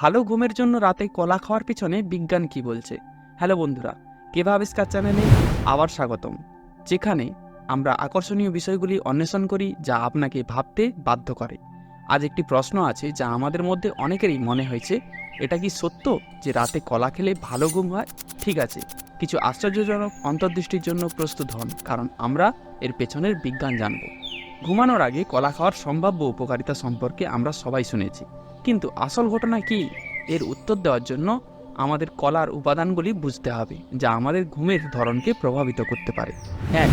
ভালো ঘুমের জন্য রাতে কলা খাওয়ার পিছনে বিজ্ঞান কি বলছে? হ্যালো বন্ধুরা কেভা আবিষ্কার চ্যানেলে আবার স্বাগতম। যেখানে আমরা আকর্ষণীয় বিষয়গুলি অন্বেষণ করি যা আপনাকে ভাবতে বাধ্য করে। আজ একটি প্রশ্ন আছে যা আমাদের মধ্যে অনেকেরই মনে হয়েছে, এটা কি সত্য যে রাতে কলা খেলে ভালো ঘুম হয়? ঠিক আছে, কিছু আশ্চর্যজনক অন্তর্দৃষ্টির জন্য প্রস্তুত হন, কারণ আমরা এর পেছনের বিজ্ঞান জানব। ঘুমানোর আগে কলা খাওয়ার সম্ভাব্য উপকারিতা সম্পর্কে আমরা সবাই শুনেছি। কিন্তু আসল ঘটনা কি? এর উত্তর দেওয়ার জন্য আমাদের কলার উপাদানগুলি বুঝতে হবে, যা আমাদের ঘুমের ধরনকে প্রভাবিত করতে পারে। এক,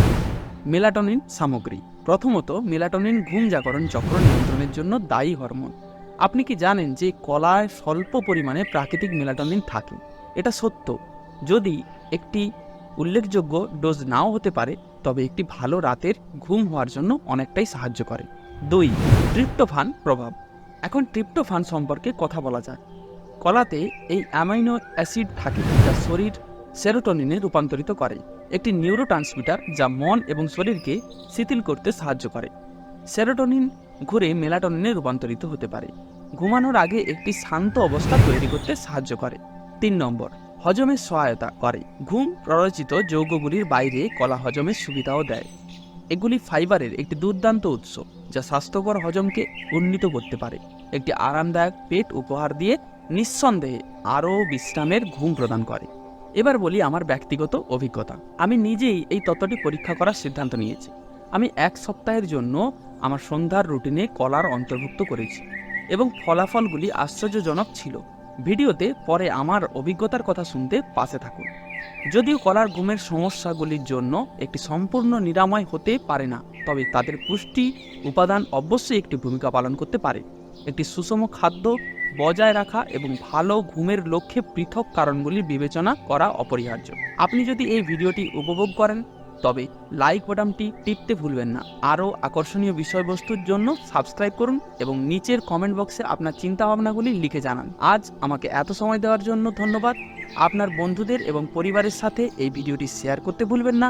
মেলাটনিন সামগ্রী। প্রথমত, মেলাটনিন ঘুম জাগরণ চক্র নিয়ন্ত্রণের জন্য দায়ী হরমোন। আপনি কি জানেন যে কলায় স্বল্প পরিমাণে প্রাকৃতিক মেলাটোনিন থাকে? এটা সত্য। যদি একটি উল্লেখযোগ্য ডোজ নাও হতে পারে, তবে একটি ভালো রাতের ঘুম হওয়ার জন্য অনেকটাই সাহায্য করে। দুই, ট্রিপ্টোফান প্রভাব। এখন ট্রিপ্টোফান সম্পর্কে কথা বলা যাক। কলাতে এই অ্যামাইনো অ্যাসিড থাকে, যা শরীর সেরোটোনিনে রূপান্তরিত করে। একটি নিউরো যা মন এবং শরীরকে শিথিল করতে সাহায্য করে। সেরোটোনিন ঘুরে মেলাটোনিনে রূপান্তরিত হতে পারে। ঘুমানোর আগে একটি শান্ত অবস্থা তৈরি করতে সাহায্য করে। তিন নম্বর হজমের সহায়তা করে। ঘুম প্ররোচিত যৌগগুলির বাইরে কলা হজমের সুবিধাও দেয়। এগুলি ফাইবারের একটি দুর্দান্ত উৎস। যা স্বাস্থ্যকর হজমকে উন্নীত করতে পারে। একটি আরামদায়ক পেট উপহার দিয়ে নিঃসন্দেহে আরও বিশ্রামের ঘুম প্রদান করে। এবার বলি আমার ব্যক্তিগত অভিজ্ঞতা। আমি নিজেই এই তত্ত্বটি পরীক্ষা করার সিদ্ধান্ত নিয়েছি। আমি এক সপ্তাহের জন্য আমার সন্ধ্যার রুটিনে কলার অন্তর্ভুক্ত করেছি এবং ফলাফলগুলি আশ্চর্যজনক ছিল। ভিডিওতে পরে আমার অভিজ্ঞতার কথা শুনতে পাশে থাকুন। যদিও কলার ঘুমের সমস্যাগুলির জন্য একটি সম্পূর্ণ নিরাময় হতে পারে না তবে তাদের পুষ্টি উপাদান অবশ্যই একটি ভূমিকা পালন করতে পারে। একটি সুষম খাদ্য বজায় রাখা এবং ভালো ঘুমের লক্ষ্যে পৃথক কারণগুলি বিবেচনা করা অপরিহার্য। আপনি যদি এই ভিডিওটি উপভোগ করেন, তবে লাইক বাটনটি টিপতে ভুলবেন না। আরও আকর্ষণীয় বিষয়বস্তুর জন্য সাবস্ক্রাইব করুন এবং নিচের কমেন্ট বক্সে আপনার চিন্তাভাবনাগুলি লিখে জানান। আজ আমাকে এত সময় দেওয়ার জন্য ধন্যবাদ। আপনার বন্ধুদের এবং পরিবারের সাথে এই ভিডিওটি শেয়ার করতে ভুলবেন না।